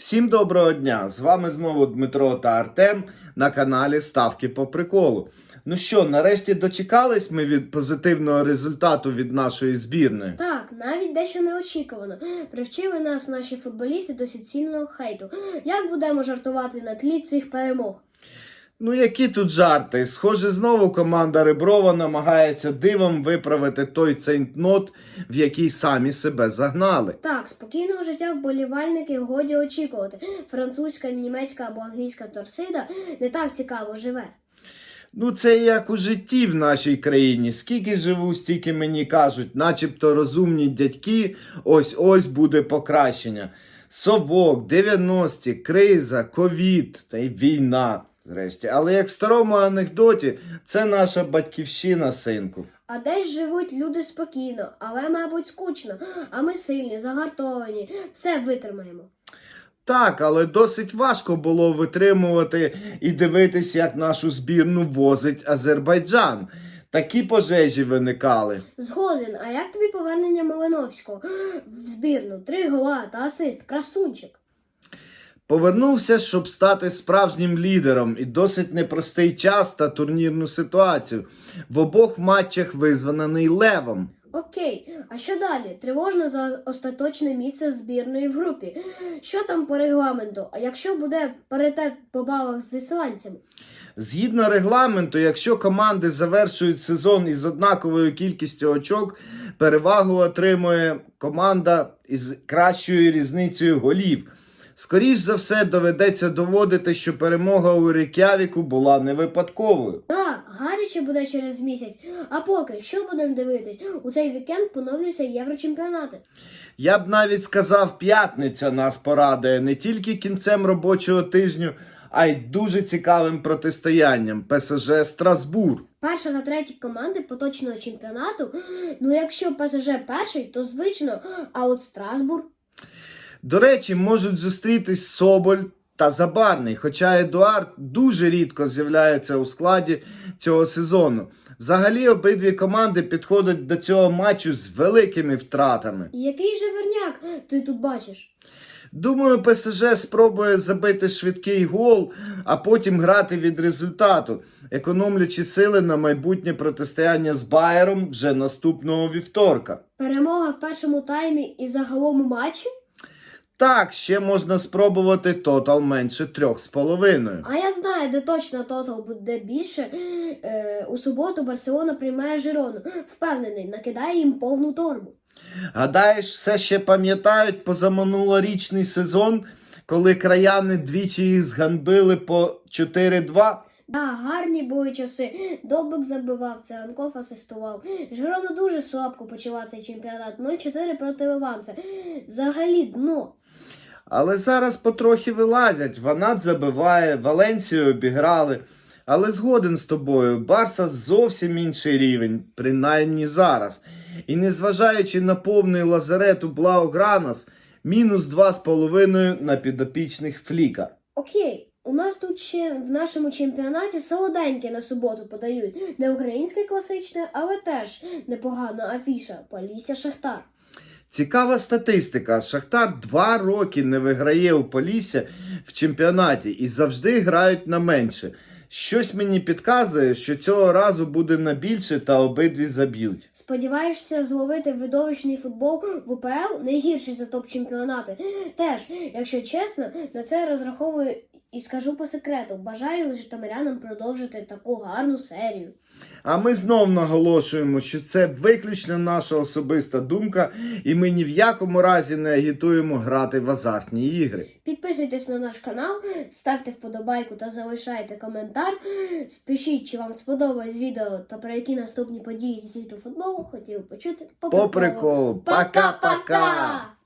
Всім доброго дня! З вами знову Дмитро та Артем на каналі Ставки по приколу. Ну що, нарешті дочекались ми від позитивного результату від нашої збірної. Так, навіть дещо неочікувано. Привчили нас наші футболісти до суцільного хейту. Як будемо жартувати на тлі цих перемог? Ну які тут жарти? Схоже, знову команда Реброва намагається дивом виправити той цейнтнот, в який самі себе загнали. Так, спокійного життя вболівальники годі очікувати. Французька, німецька або англійська торсида не так цікаво живе. Ну, це як у житті в нашій країні. Скільки живу, стільки мені кажуть, начебто розумні дядьки, ось ось буде покращення. Совок, 90-ті, криза, ковід та й війна, зрешті. Але як в старому анекдоті, це наша батьківщина, синку. А десь живуть люди спокійно, але, мабуть, скучно. А ми сильні, загартовані, все витримаємо. Так, але досить важко було витримувати і дивитись, як нашу збірну возить Азербайджан. Такі пожежі виникали. Згоден, а як тобі повернення Малиновського в збірну? Три гола та асист, красунчик. Повернувся, щоб стати справжнім лідером, і досить непростий час та турнірну ситуацію. В обох матчах визваний левом. Окей, а що далі? Тривожно за остаточне місце збірної в групі. Що там по регламенту? А якщо буде паритет по балах з ісландцями? Згідно регламенту, якщо команди завершують сезон із однаковою кількістю очок, перевагу отримує команда із кращою різницею голів. Скоріш за все, доведеться доводити, що перемога у Рейк'явіку була не випадковою. Так, гаряче буде через місяць. А поки що будемо дивитись? У цей вікенд поновлюються єврочемпіонати. Я б навіть сказав, п'ятниця нас порадує не тільки кінцем робочого тижню, а й дуже цікавим протистоянням ПСЖ Страсбур. Перша та третя команди поточного чемпіонату. Ну, якщо ПСЖ перший, то звично, а от Страсбург. До речі, можуть зустрітись Соболь та Забарний, хоча Едуард дуже рідко з'являється у складі цього сезону. Взагалі обидві команди підходять до цього матчу з великими втратами. Який же верняк ти тут бачиш? Думаю, ПСЖ спробує забити швидкий гол, а потім грати від результату, економлячи сили на майбутнє протистояння з Байером вже наступного вівторка. Перемога в першому таймі і загалом у матчі? Так, ще можна спробувати тотал менше трьох з половиною. А я знаю, де точно тотал буде більше. Е, у суботу Барселона приймає Жирону. Впевнений, накидає їм повну торбу. Гадаєш, все ще пам'ятають позаминулорічний сезон, коли краяни двічі їх зганбили по 4-2? Да, гарні були часи. Добик забивав, Циганков асистував. Жирона дуже слабко почала цей чемпіонат. 0-4 проти Ливанця. Взагалі дно. Але зараз потрохи вилазять. Ванат забиває, Валенсію обіграли. Але згоден з тобою, Барса зовсім інший рівень, принаймні зараз. І незважаючи на повний лазарет у Блаугранас, мінус 2,5 на підопічних фліка. Окей. У нас тут ще в нашому чемпіонаті солоденьке на суботу подають. Не українське класичне, але теж непогана афіша. Полісся Шахтар. Цікава статистика. Шахтар два роки не виграє у Полісся в чемпіонаті і завжди грають на менше. Щось мені підказує, що цього разу буде на більше та обидві заб'ють. Сподіваєшся зловити видовищний футбол в УПЛ не за топ-чемпіонати. Теж, якщо чесно, на це розраховую і скажу по секрету. Бажаю житомирянам продовжити таку гарну серію. А ми знов наголошуємо, що це виключно наша особиста думка, і ми ні в якому разі не агітуємо грати в азартні ігри. Підписуйтесь на наш канал, ставте вподобайку та залишайте коментар. Спишіть, чи вам сподобалось відео та про які наступні події зі світу футболу хотіли почути По приколу. Пока-пока!